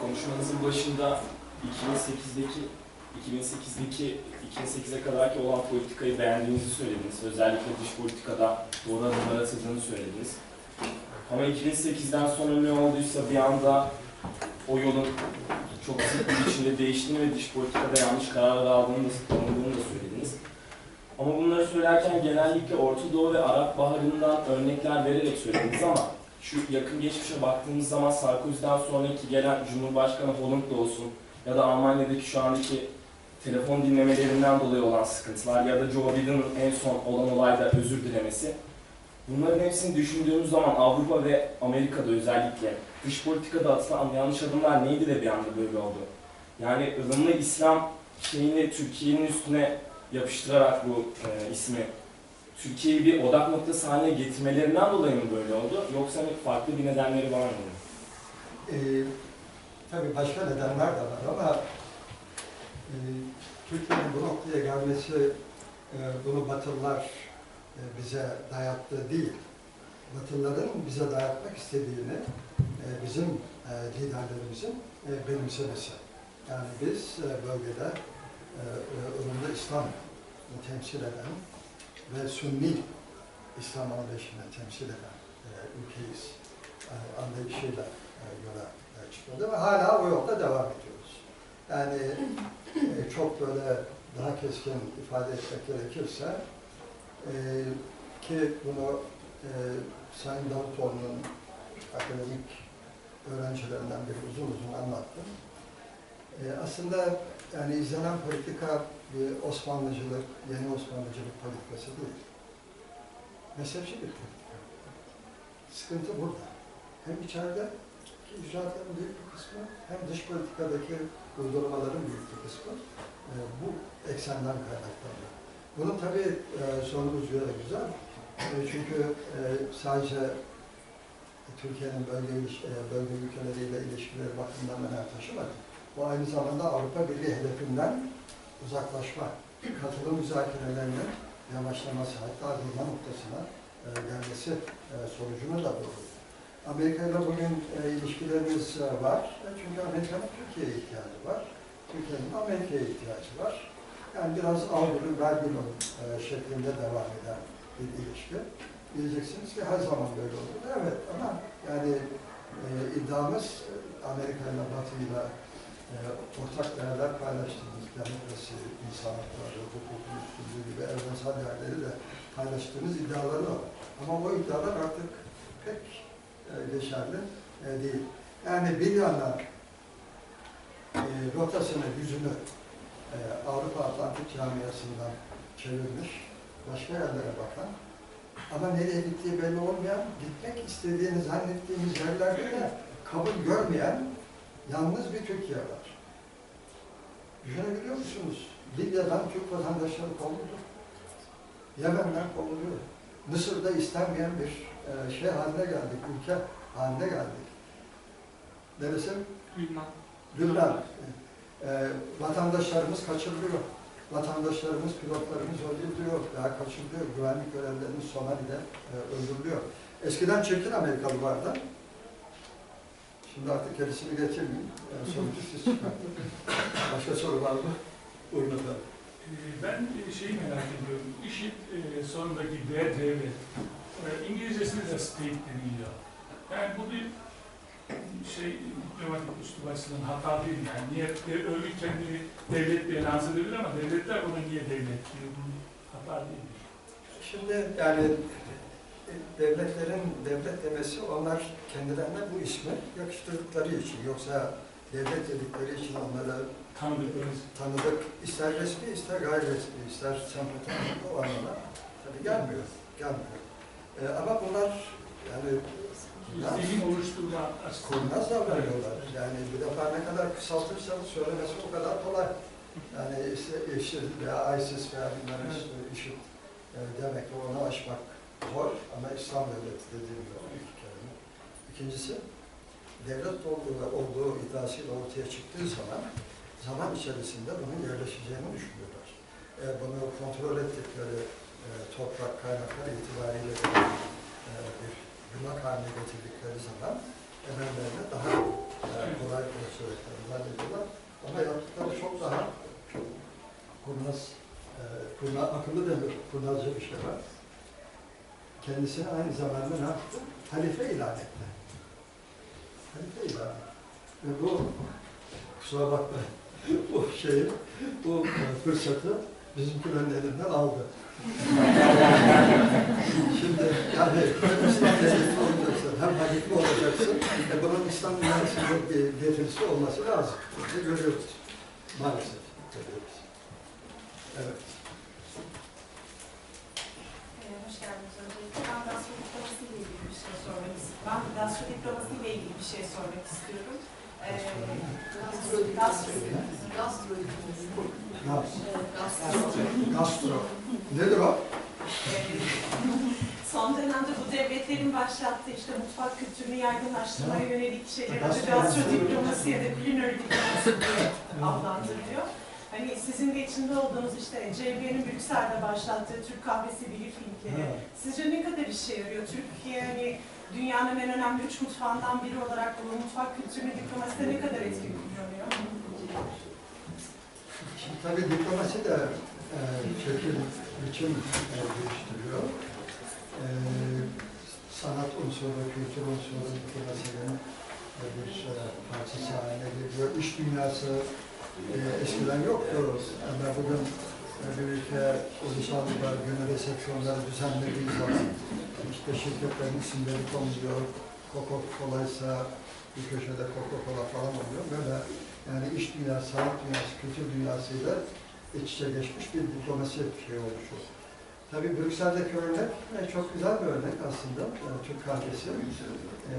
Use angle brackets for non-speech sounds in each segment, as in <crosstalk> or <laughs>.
Konuşmanızın başında 2008'deki 2008'deki 2008'e kadarki olan politikayı beğendiğinizi söylediniz. Özellikle dış politikada doğru adımlar atıldığını söylediniz. Ama 2008'den sonra ne olduysa bir anda o yolun çok sık bir biçimde değiştiğini ve dış politikada yanlış kararlar aldığını da, da söylediniz. Ama bunları söylerken genellikle Orta Doğu ve Arap Baharı'ndan örnekler vererek söylediniz ama şu yakın geçmişe baktığımız zaman Sarkozy'den sonraki gelen Cumhurbaşkanı Holland'da olsun ya da Almanya'daki şu andaki telefon dinlemelerinden dolayı olan sıkıntılar ya da Joe Biden'ın en son olan olayda özür dilemesi bunların hepsini düşündüğümüz zaman Avrupa ve Amerika'da özellikle dış politikada atılan yanlış adımlar neydi de bir anda böyle oldu? Yani ılımlı İslam şeyini Türkiye'nin üstüne yapıştırarak bu e, ismi Türkiye'yi bir odak noktası haline getirmelerinden dolayı mı böyle oldu? Yoksa hani farklı bir nedenleri var mı? Ee, tabii başka nedenler de var ama e, Türkiye'nin bu noktaya gelmesi e, bunu Batılılar e, bize dayattığı değil. Batılıların bize dayatmak istediğini e, bizim e, liderlerimizin e, benimsemesi. Yani biz e, bölgede e, e, ılımlı İslam'ı temsil eden ve Sünni İslam anlayışını temsil eden e, ülkeyiz e, anlayışıyla e, yola e, çıkıldı ve hala o yolda devam ediyoruz. Yani e, çok böyle daha keskin ifade etmek gerekirse e, ki bunu e, Sayın Davutoğlu'nun akademik öğrencilerinden biri uzun uzun anlattı. E, aslında yani izlenen politika bir Osmanlıcılık, yeni Osmanlıcılık politikası değil. Mezhepçi bir politika. Sıkıntı burada. Hem içeride ki icraatların büyük bir kısmı hem dış politikadaki uygulamaların büyük bir kısmı e, bu eksenden kaynaklanıyor. Bunun tabii e, sonumuz yolu güzel. E, çünkü e, sadece Türkiye'nin bölge, e, bölge ülkeleriyle ilişkileri bakımından önem taşımadı. Bu aynı zamanda Avrupa Birliği hedefinden uzaklaşma, katılım müzakerelerinin yavaşlaması, hatta durma noktasına e, gelmesi e, sonucunu da doğurdu. Amerika ile bugün e, ilişkilerimiz e, var. E, çünkü Amerika'nın Türkiye'ye ihtiyacı var. Türkiye'nin Amerika'ya ihtiyacı var. Yani biraz avlulu, vergilo e, şeklinde devam eden bir ilişki. Diyeceksiniz ki her zaman böyle olur. Evet ama yani e, iddiamız e, Amerika ile Batı ile e, ortak değerler paylaştığımız demokrasi, insan hakları, hukukun üstünlüğü gibi evrensel değerleri de paylaştığımız iddiaları var. Ama o iddialar artık pek e, geçerli e, değil. Yani bir yana e, rotasını, yüzünü e, Avrupa Atlantik Camiası'ndan çevirmiş, başka yerlere bakan ama nereye gittiği belli olmayan, gitmek istediğini zannettiğimiz yerlerde de kabul görmeyen yalnız bir Türkiye var. Düşünebiliyor musunuz? Libya'dan Türk vatandaşları kovuldu. Yemen'den kovuluyor. Mısır'da istenmeyen bir e, şey haline geldik, ülke haline geldik. Neresi? Lübnan. Lübnan. E, vatandaşlarımız kaçırılıyor. Vatandaşlarımız, pilotlarımız öldürülüyor veya kaçırılıyor. Güvenlik görevlilerimiz Somali'de e, öldürülüyor. Eskiden çirkin Amerikalı vardı. Şimdi artık gerisini getirmeyeyim. Yani sonucu siz çıkartın. <laughs> Başka soru var mı? Buyurun efendim. Ee, Ben e, şeyi merak ediyorum. IŞİD e, sonundaki D devlet. e, İngilizcesinde de state deniliyor. Yani bu bir şey diplomatik üslup açısından hata değil yani. Niye de, örgüt kendini devlet diye lanse edebilir ama devletler ona niye devlet diyor? Bu hata değil. Şimdi yani devletlerin devlet demesi onlar kendilerine bu ismi yakıştırdıkları için yoksa devlet dedikleri için onlara Tanıdıklarınız. tanıdık ister resmi ister gayri resmi ister sempatik o anlamda tabii gelmiyor. Gelmiyor. E, ama bunlar yani Zihin oluşturma kurnaz davranıyorlar. Yani bir defa ne kadar kısaltırsanız söylemesi o kadar kolay. Yani işte IŞİD veya ISIS veya Evet. işte IŞİD e, demek ki onu aşmak İslam devleti dediğim gibi ilk kelime. İkincisi, devlet olduğu, olduğu iddiasıyla ortaya çıktığı zaman, zaman içerisinde bunun yerleşeceğini düşünüyorlar. E, bunu kontrol ettikleri e, toprak kaynakları itibariyle e, bir yumak haline getirdikleri zaman emellerine daha e, kolay ulaşacaklarını zannediyorlar. Ama yaptıkları çok daha kurnaz, e, kurna, akıllı denir, kurnazca bir şey var. Kendisini aynı zamanda ne yaptı? Halife ilan etti. Halife ilan. Ve bu, kusura bakma, <laughs> bu şeyi, bu e, fırsatı bizimkilerin elinden aldı. <laughs> Şimdi yani İslam devleti olacaksın, hem halife olacaksın. E bunun İslam dünyasında bir getirisi olması lazım. İşte görüyoruz. Maalesef görüyoruz. Evet. Ee, Hoş geldiniz öncelikle. Ben gastro diploması ile ilgili bir şey sormak istiyorum. Ben gastro diploması ile ilgili bir şey sormak istiyorum. Ee, gastro, gastro, gastro Gastro. Gastro. Nedir o? Ee, Son dönemde bu devletlerin başlattığı işte mutfak kültürünü yaygınlaştırmaya yönelik şeyler Gastro- gastro diplomasi ya da culinary diplomasi diye adlandırılıyor. Hani sizin de içinde olduğunuz işte CB'nin Brüksel'de başlattığı Türk kahvesi briefingleri. Ha. Sizce ne kadar işe yarıyor? Türkiye hani dünyanın en önemli üç mutfağından biri olarak bu mutfak kültürünü diplomaside ne kadar etkili kullanıyor? Şimdi tabii diplomasi de e, şekil, biçim e, değiştiriyor. E, sanat unsuru, kültür unsuru diplomasinin e, bir e, parçası haline geliyor. İş dünyası e, eskiden yoktu. Ama bugün e, ulusal bir günü resepsiyonları düzenlediği zaman işte şirketlerin isimleri konuluyor. Coca-Cola ise bir köşede Coca-Cola falan oluyor. Böyle yani iş dünyası, sanat dünyası, kültür dünyasıyla iç içe geçmiş bir diplomasi şey oluşuyor. Tabii Brüksel'deki örnek e, çok güzel bir örnek aslında. Yani Türk kahvesi. E,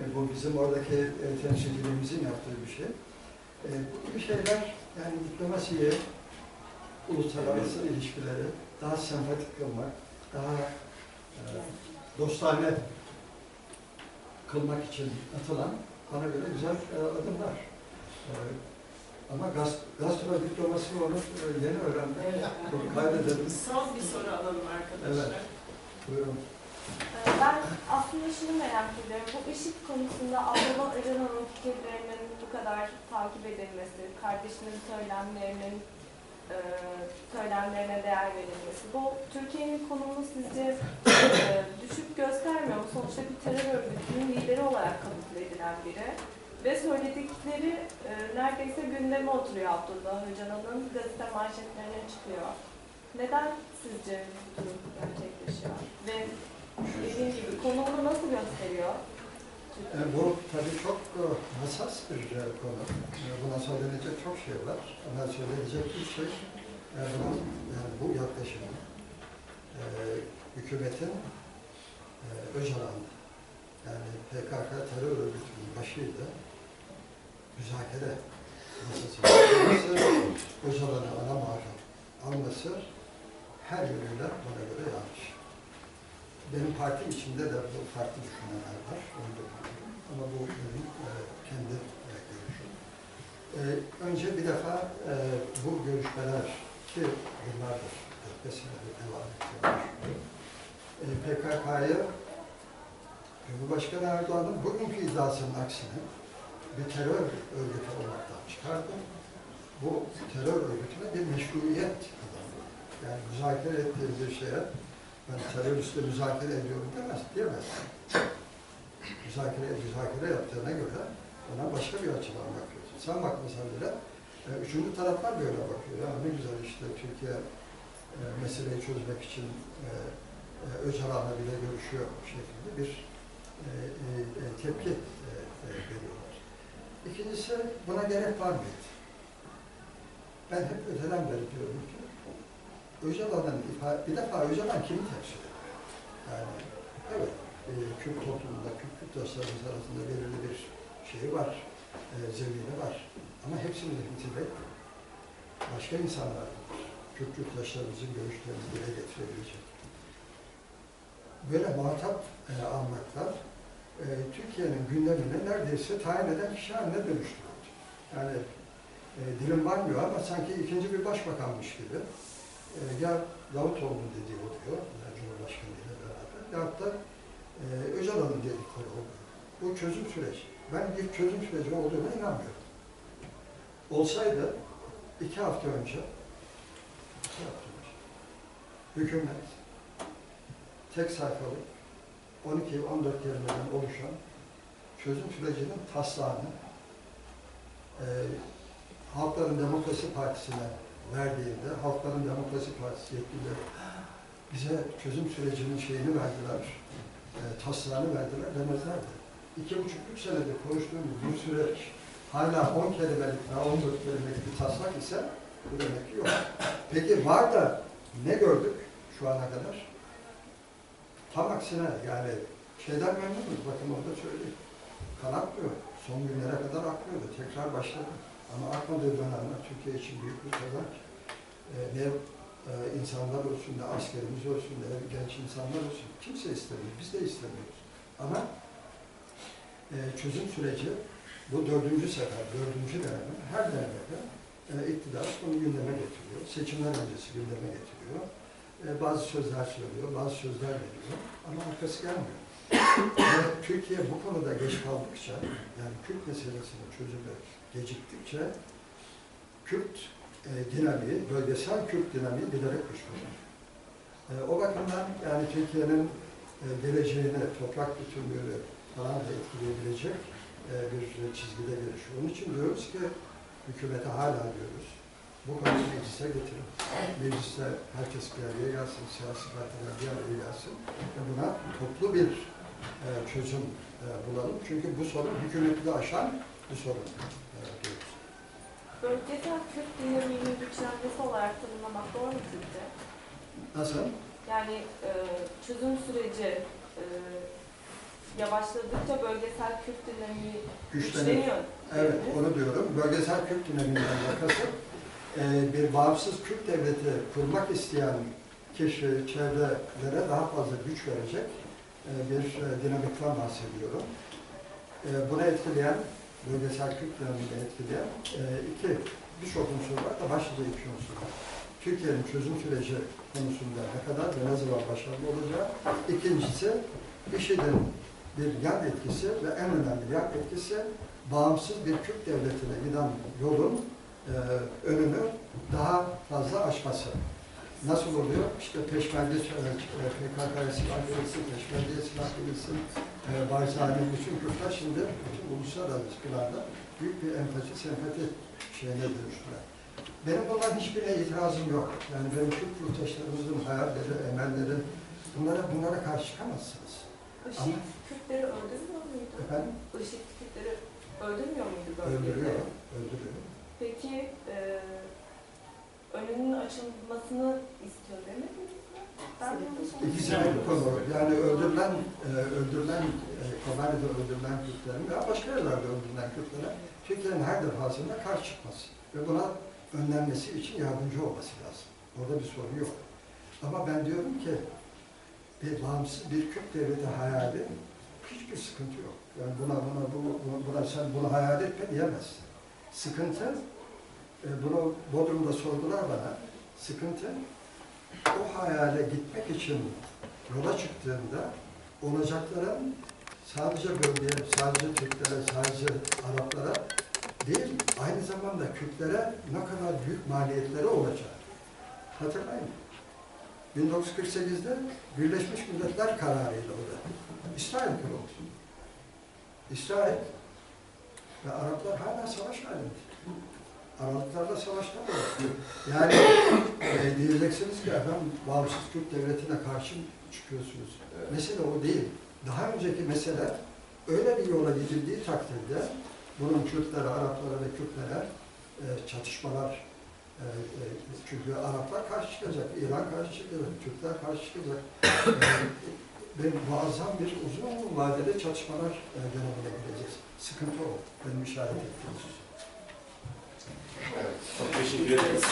e, bu bizim oradaki e, temsilcilerimizin yaptığı bir şey. E, bu şeyler yani diplomasiyi, uluslararası ilişkileri daha sempatik kılmak, daha e, dostane kılmak için atılan bana göre güzel e, adımlar. E, ama gaz, gastro diplomasi onu e, yeni öğrendim. Bunu kaydedelim. Son bir soru alalım arkadaşlar. Evet. Buyurun. Ee, Ben aslında şunu merak ediyorum. Bu IŞİD konusunda Abdullah Öcalan'ın fikirlerinin bu kadar takip edilmesi, kardeşinin söylemlerinin e, söylemlerine değer verilmesi. Bu Türkiye'nin konumunu sizce e, düşük göstermiyor mu? Sonuçta bir terör örgütünün lideri olarak kabul edilen biri. Ve söyledikleri e, neredeyse gündeme oturuyor Abdullah Öcalan'ın gazete manşetlerine çıkıyor. Neden sizce bu durum gerçekleşiyor? Ve dediğim gibi konumunu nasıl gösteriyor? E, bu tabii çok e, hassas bir e, konu. Buna söylenecek çok şey var. Ama söylenecek bir şey e, bunun, yani bu yaklaşımın e, hükümetin e, Öcalan yani PKK terör örgütünün başıyla müzakere oturması, Öcalan'ı ana muhatap alması her yönüyle bana göre yanlış. Benim partim içinde de bu farklı düşünenler var. Onu da. Ama bu benim e, kendi e, görüşüm. E, önce bir defa bu görüşmeler ki yıllardır, 45 senedir devam ediyor. E, PKK'yı Cumhurbaşkanı Erdoğan'ın bugünkü iddiasının aksine bir terör örgütü olmaktan çıkardı. Bu terör örgütüne bir meşruiyet kazandı. Yani müzakere ettiği bir şeye ben teröristle müzakere ediyorum demez, diyemez. Müzakere, müzakere yaptığına göre ona başka bir açıdan bakıyorsun. Sen bakmasan bile e, üçüncü taraflar böyle bakıyor. Ya ne güzel işte Türkiye e, meseleyi çözmek için e, e, Öcalan'la bile görüşüyor şeklinde bir e, e, e, tepki e, e, veriyorlar. İkincisi buna gerek var mıydı? Ben hep öteden beri diyorum ki Öcalan'ın bir defa Öcalan kimi temsil? Yani evet, e, Kürt toplumunda, Kürt Kürtlaşlarımız arasında belirli bir şey var, e, zemini var. Ama hepsini de hitap. Başka insanlar var. Kürt Kürtlaşlarımızın görüşlerini dile getirebilecek. Böyle muhatap e, almakla e, Türkiye'nin gündemini neredeyse tayin eden kişi haline dönüştürüldü. Yani e, dilim varmıyor ama sanki ikinci bir başbakanmış gibi e, ya Davutoğlu'nun dediği oluyor, yani Cumhurbaşkanı ile beraber, ya da e, Öcalan'ın dedikleri oluyor. Bu çözüm süreci. Ben bir çözüm süreci olduğuna inanmıyorum. Olsaydı iki hafta önce, iki hafta önce hükümet tek sayfalık 12-14 kelimeden oluşan çözüm sürecinin taslağını e, Halkların Demokrasi Partisi'ne verdiğinde, Halkların Demokrasi Partisi yetkilileri bize çözüm sürecinin şeyini verdiler, e, taslağını verdiler demezlerdi. İki buçuk, üç senedir konuştuğumuz bu süreç hala 10 kelimelik veya 14 kelimelik bir taslak ise bu demek ki yok. Peki var da ne gördük şu ana kadar? Tam aksine yani şeyden memnunuz, bakın orada söyleyeyim. Kan akmıyor. Son günlere kadar akmıyordu. Tekrar başladı. Ama akmadığı dönemler Türkiye için büyük bir kazanç. Ee, ne e, insanlar olsun, ne askerimiz olsun, ne genç insanlar olsun. Kimse istemiyor. Biz de istemiyoruz. Ama e, çözüm süreci bu dördüncü sefer, dördüncü dönemi her dönemde e, iktidar bunu gündeme getiriyor. Seçimler öncesi gündeme getiriyor. E, bazı sözler söylüyor, bazı sözler veriyor ama arkası gelmiyor. Türkiye bu konuda geç kaldıkça, yani Kürt meselesinin çözümü geciktikçe Kürt e, dinamiği, bölgesel Kürt dinamiği giderek güçleniyor. E, o bakımdan yani Türkiye'nin e, geleceğini, toprak bütünlüğünü falan da etkileyebilecek e, bir çizgide gelişiyor. Onun için diyoruz ki hükümete hala diyoruz. Bu konuyu meclise getirin. Mecliste herkes bir araya gelsin, siyasi partiler bir araya gelsin. Ve buna toplu bir çözüm e, bulalım. Çünkü bu sorun hükümeti de aşan bir sorun e, diyoruz. Bölgesel Kürt dinamiğinin güçlenmesi olarak tanımlamak doğru mu sizce? Nasıl? Yani e, çözüm süreci e, yavaşladıkça bölgesel Kürt dinamiği güçleniyor. Evet, onu diyorum. Bölgesel Kürt dinamiğinden yakası e, bir bağımsız Kürt devleti kurmak isteyen kişi, çevrelere daha fazla güç verecek bir e, dinamikten bahsediyorum. E, bunu etkileyen, bölgesel Kürt dinamiğini etkileyen e, iki, birçok unsur var da başlıca iki unsur var. Türkiye'nin çözüm süreci konusunda ne kadar ve ne zaman başarılı olacağı. İkincisi, IŞİD'in bir yan etkisi ve en önemli yan etkisi bağımsız bir Kürt devletine giden yolun e, önünü daha fazla açması. Nasıl oluyor? İşte peşmerge e, PKK'ya silah verilsin, peşmergeye silah verilsin, e, Barzani'nin bütün Kürtler şimdi bütün uluslararası planda büyük bir empati, sempati şeyine dönüştüler. Benim bunların hiçbirine itirazım yok. Yani benim Kürt yurttaşlarımızın hayalleri, emelleri, bunlara, bunlara karşı çıkamazsınız. IŞİD Kürtleri öldürmüyor muydu? Efendim? IŞİD Kürtleri öldürmüyor muydu bölgede? Öldürüyor, öldürüyor. Peki e, önünün açılmasını istiyor demediniz mi? Ben İkisi anladım. ayrı konu. Yani öldürülen, e, öldürülen, e, Kobani'de öldürülen Kürtlerin veya başka yerlerde öldürülen Kürtlere Türkiye'nin her defasında karşı çıkması ve buna önlenmesi için yardımcı olması lazım. Orada bir sorun yok. Ama ben diyorum ki bir bağımsız bir Kürt devleti hayali hiçbir sıkıntı yok. Yani buna, buna, bu, bu- buna sen bunu hayal etme diyemezsin. Sıkıntı, e, bunu Bodrum'da sordular bana, sıkıntı o hayale gitmek için yola çıktığında olacakların sadece bölgeye, sadece Türklere, sadece Araplara değil, aynı zamanda Kürtlere ne kadar büyük maliyetleri olacak. Hatırlayın. 1948'de Birleşmiş Milletler kararıyla o da. İsrail kuruldu. İsrail ve Araplar hala savaş halinde. Aralıklarla savaştalar. Yani e, diyeceksiniz ki efendim bağımsız Kürt devletine karşı çıkıyorsunuz. Mesele o değil. Daha önceki mesele öyle bir yola gidildiği takdirde bunun Kürtlere, Araplara ve Kürtlere e, çatışmalar e, e, çünkü Araplar karşı çıkacak, İran karşı çıkacak, Türkler karşı çıkacak. E, ve muazzam bir uzun vadeli çatışmalar e, dönemine gideceğiz. Sıkıntı o. Benim işaret ettiğim husus. Çok teşekkür ederiz.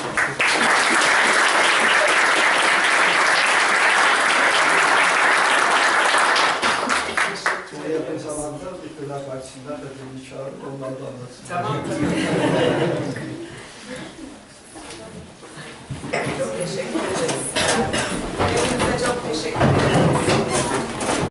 Çok yakın zamanda İktidar Partisi'nden de çağırıp onlardan anlatsın. Tamam.